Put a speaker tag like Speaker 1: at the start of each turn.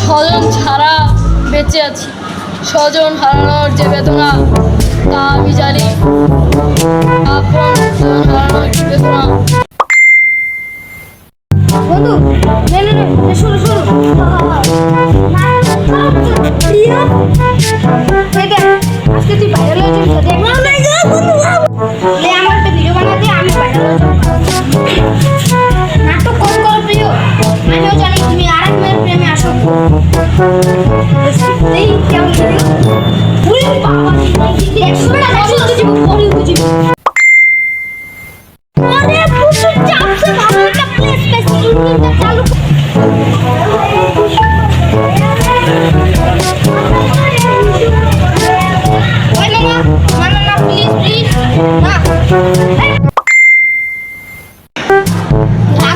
Speaker 1: স্বজন ছাড়া বেঁচে আছি। স্বজন হারানোর যে বেদনা তা আমি জানি। আপন হারানোর কি বেদনা।
Speaker 2: বন্ধু নে নে নে নে, শুরু শুরু প্রিয়া এই দেখ আজকে তুই ভাইরাল হয়ে যাবি দেখ না না গো বন্ধু। লে আমার একটা ভিডিও বানাতে আমি ভাইরাল